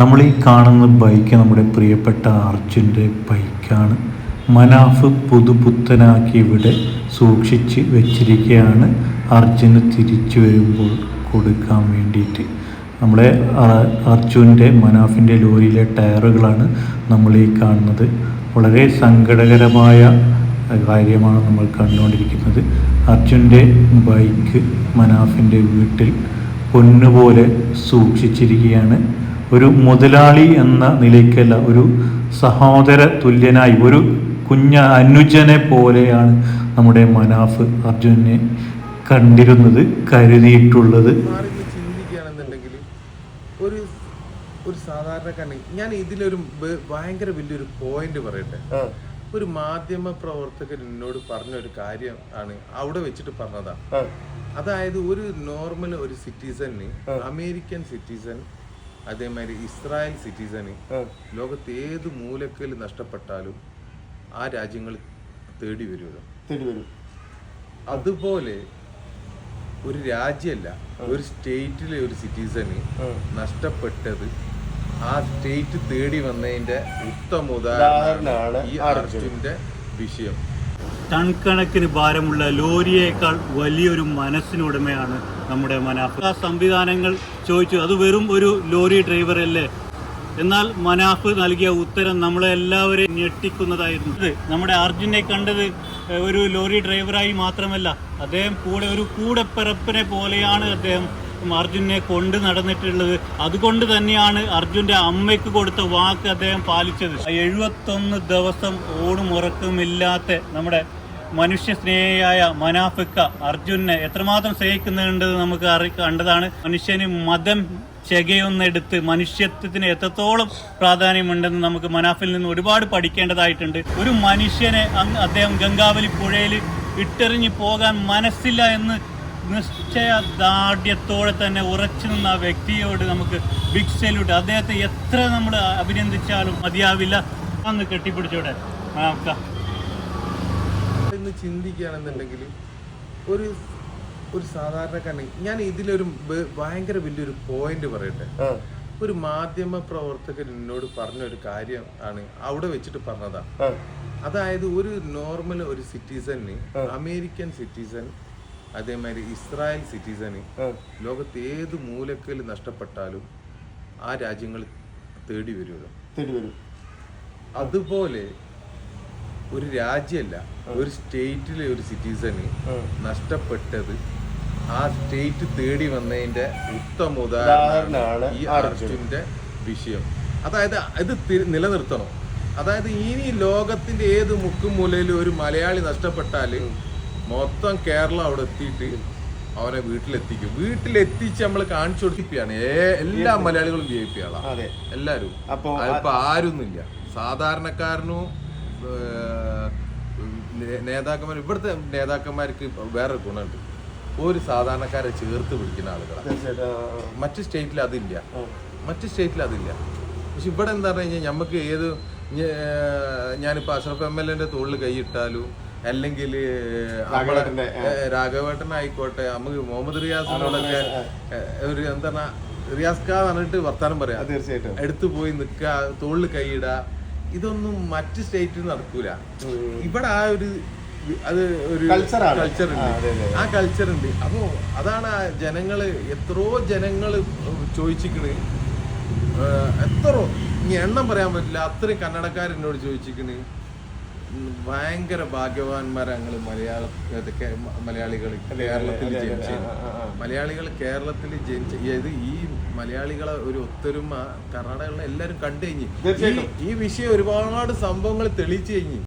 നമ്മൾ ഈ കാണുന്ന ബൈക്ക് നമ്മുടെ പ്രിയപ്പെട്ട അർജുന്റെ ബൈക്കാണ്. മനാഫ് പുതുപുത്തനാക്കി ഇവിടെ സൂക്ഷിച്ച് വെച്ചിരിക്കുകയാണ്. അർജുന് തിരിച്ചു വരുമ്പോൾ കൊടുക്കാൻ വേണ്ടിയിട്ട്. നമ്മളെ അർജുന്റെ മനാഫിന്റെ ലോറിയിലെ ടയറുകളാണ് നമ്മൾ ഈ കാണുന്നത്. വളരെ സങ്കടകരമായ കാര്യമാണ് നമ്മൾ കണ്ടുകൊണ്ടിരിക്കുന്നത്. അർജുന്റെ ബൈക്ക് മനാഫിന്റെ വീട്ടിൽ പൊന്നുപോലെ സൂക്ഷിച്ചിരിക്കുകയാണ്. ഒരു മുതലാളി എന്ന നിലയ്ക്കല്ല ഒരു സഹോദര തുല്യനായി ഒരു കുഞ്ഞ അനുജനെ പോലെയാണ് നമ്മുടെ മനാഫ് അർജുനെ കണ്ടിരുന്നത് കരുതിയിട്ടുള്ളത്. ചിന്തിക്കുകയാണെന്നുണ്ടെങ്കിൽ ഒരു ഒരു സാധാരണക്കാരൻ ഞാൻ ഇതിലൊരു ഭയങ്കര വലിയൊരു പോയിന്റ് പറയട്ടെ. ഒരു മാധ്യമ പ്രവർത്തകൻ എന്നോട് പറഞ്ഞ ഒരു കാര്യം ആണ് അവിടെ വെച്ചിട്ട് പറഞ്ഞതാ. അതായത് ഒരു നോർമൽ ഒരു സിറ്റിസന് അമേരിക്കൻ സിറ്റിസൺ അതേമാതിരി ഇസ്രായേൽ സിറ്റിസന് ലോകത്ത് ഏത് മൂലക്കൽ നഷ്ടപ്പെട്ടാലും ആ രാജ്യങ്ങൾ തേടി വരുമല്ലോ. തേടി വരും. അതുപോലെ ഒരു രാജ്യമല്ല ഒരു സ്റ്റേറ്റിലെ ഒരു സിറ്റിസന് നഷ്ടപ്പെട്ടത് ആ സ്റ്റേറ്റ് തേടി വന്നതിന്റെ ഉത്തമ ഉദാഹരണമാണ് ഈ. അർജുന്റെ വിഷയം. ടൺ കണക്കിന് ഭാരമുള്ള ലോറിയേക്കാൾ വലിയൊരു മനസ്സിനുടമയാണ് നമ്മുടെ മനാഫ്. ആ സംവിധാനങ്ങൾ ചോദിച്ചു അത് വെറും ഒരു ലോറി ഡ്രൈവർ അല്ലേ? എന്നാൽ മനാഫ് നൽകിയ ഉത്തരം നമ്മളെ എല്ലാവരെയും ഞെട്ടിക്കുന്നതായിരുന്നു. നമ്മുടെ അർജുനെ കണ്ടത് ഒരു ലോറി ഡ്രൈവറായി മാത്രമല്ല അദ്ദേഹം കൂടെ ഒരു കൂടെപ്പിറപ്പിനെ പോലെയാണ് അദ്ദേഹം അർജുനെ കൊണ്ട് നടന്നിട്ടുള്ളത് അതുകൊണ്ട് തന്നെയാണ് അർജുന്റെ അമ്മയ്ക്ക് കൊടുത്ത വാക്ക് അദ്ദേഹം പാലിച്ചത്. എഴുപത്തൊന്ന് ദിവസം ഓടും ഉറക്കമില്ലാത്ത നമ്മുടെ മനുഷ്യ സ്നേഹിയായ മനാഫിക്ക അർജുനെ എത്രമാത്രം സ്നേഹിക്കുന്നുണ്ട് നമുക്ക് അറി കണ്ടതാണ്. മനുഷ്യന് മതം ചെകയൊന്നെടുത്ത് മനുഷ്യത്വത്തിന് എത്രത്തോളം പ്രാധാന്യമുണ്ടെന്ന് നമുക്ക് മനാഫിൽ നിന്ന് ഒരുപാട് പഠിക്കേണ്ടതായിട്ടുണ്ട്. ഒരു മനുഷ്യനെ അദ്ദേഹം ഗംഗാവലി പുഴയിൽ ഇട്ടെറിഞ്ഞു പോകാൻ മനസ്സില്ല എന്ന് നിശ്ചയ ദാർഢ്യത്തോടെ തന്നെ ഉറച്ചു നിന്ന ആ വ്യക്തിയോട് നമുക്ക് ബിഗ് സല്യൂട്ട് അദ്ദേഹത്തെ എത്ര നമ്മൾ അഭിനന്ദിച്ചാലും മതിയാവില്ല. അന്ന് കെട്ടിപ്പിടിച്ചോടെ. ഇന്ന് ചിന്തിക്കുകയാണെന്നുണ്ടെങ്കിൽ ഒരു ഒരു സാധാരണക്കാരനെ ഞാൻ ഇതിലൊരു ഭയങ്കര വലിയൊരു പോയിന്റ് പറയട്ടെ. ഒരു മാധ്യമ പ്രവർത്തകൻ എന്നോട് പറഞ്ഞ ഒരു കാര്യം ആണ് അവിടെ വെച്ചിട്ട് പറഞ്ഞതാ. അതായത് ഒരു നോർമൽ ഒരു സിറ്റിസന് അമേരിക്കൻ സിറ്റിസൺ അതേമാതിരി ഇസ്രായേൽ സിറ്റിസന് ലോകത്ത് ഏത് മൂലക്കൽ നഷ്ടപ്പെട്ടാലും ആ രാജ്യങ്ങൾ തേടി വരുമല്ലോ. തേടി വരും. അതുപോലെ ഒരു രാജ്യമല്ല ഒരു സ്റ്റേറ്റിലെ ഒരു സിറ്റിസന് നഷ്ടപ്പെട്ടത് ആ സ്റ്റേറ്റ് തേടി വന്നതിന്റെ ഉത്തമ ഉദാഹരണമാണ് ഉദാഹരണമാണ് ഈ അറസ്റ്റിന്റെ വിഷയം. അതായത് ഇത് നിലനിർത്തണം. അതായത് ഇനി ലോകത്തിന്റെ ഏത് മുക്കും മൂലയിലും ഒരു മലയാളി നഷ്ടപ്പെട്ടാൽ മൊത്തം കേരളം അവിടെ എത്തിയിട്ട് അവനെ വീട്ടിലെത്തിക്കും. വീട്ടിലെത്തിച്ച് നമ്മൾ കാണിച്ചു കൊടുത്തിപ്പിയാണ് എല്ലാ മലയാളികളും വി ഐ പി ആളാ എല്ലാരും. അപ്പൊ അതിപ്പോ ആരൊന്നുമില്ല. സാധാരണക്കാരനും നേതാക്കന്മാർ ഇവിടുത്തെ നേതാക്കന്മാർക്ക് വേറൊരു ഗുണമുണ്ട്. ഒരു സാധാരണക്കാരെ ചേർത്ത് പിടിക്കുന്ന ആളുകളാണ് മറ്റു സ്റ്റേറ്റിൽ അതില്ല. മറ്റു സ്റ്റേറ്റിൽ അതില്ല. പക്ഷെ ഇവിടെ എന്താ പറഞ്ഞു കഴിഞ്ഞാൽ നമുക്ക് ഏത് ഞാനിപ്പോൾ അഷ്റഫ് എം എൽ എന്റെ തോളിൽ കൈയിട്ടാലും അല്ലെങ്കിൽ രാഘവേട്ടൻ ആയിക്കോട്ടെ നമുക്ക് മുഹമ്മദ് റിയാസിനോടൊക്കെ ഒരു എന്താണ് റിയാസ് ഖാൻ പറഞ്ഞിട്ട് വർത്താനം പറയാം. തീർച്ചയായിട്ടും. എടുത്തു പോയി നിൽക്കുക തോളിൽ കൈയിടുക ഇതൊന്നും മറ്റ് സ്റ്റേറ്റിൽ നടക്കൂല. ഇവിടെ ആ ഒരു അത് ഒരു കൾച്ചർ ഉണ്ട്. ആ കൾച്ചർ ഉണ്ട്. അപ്പോ അതാണ് ആ ജനങ്ങൾ എത്രയോ ജനങ്ങൾ ചോദിച്ചിക്കണ്. എത്ര എത്രയോ ഇനി എണ്ണം പറയാൻ പറ്റില്ല. അത്രയും കന്നഡക്കാർ എന്നോട് ചോദിച്ചിക്കണ്. ഭയങ്കര ഭാഗ്യവാന്മാരാ ഞങ്ങൾ മലയാള മലയാളികൾ കേരളത്തിൽ ജനിച്ചു. മലയാളികൾ കേരളത്തിൽ ജനിച്ച ഇത് ഈ മലയാളികളെ ഒരു ഒത്തൊരുമ കർണാടകകളിലെ എല്ലാവരും കണ്ടു കഴിഞ്ഞു. ഈ- ഈ വിഷയം ഒരുപാട് സംഭവങ്ങൾ തെളിയിച്ചു കഴിഞ്ഞു.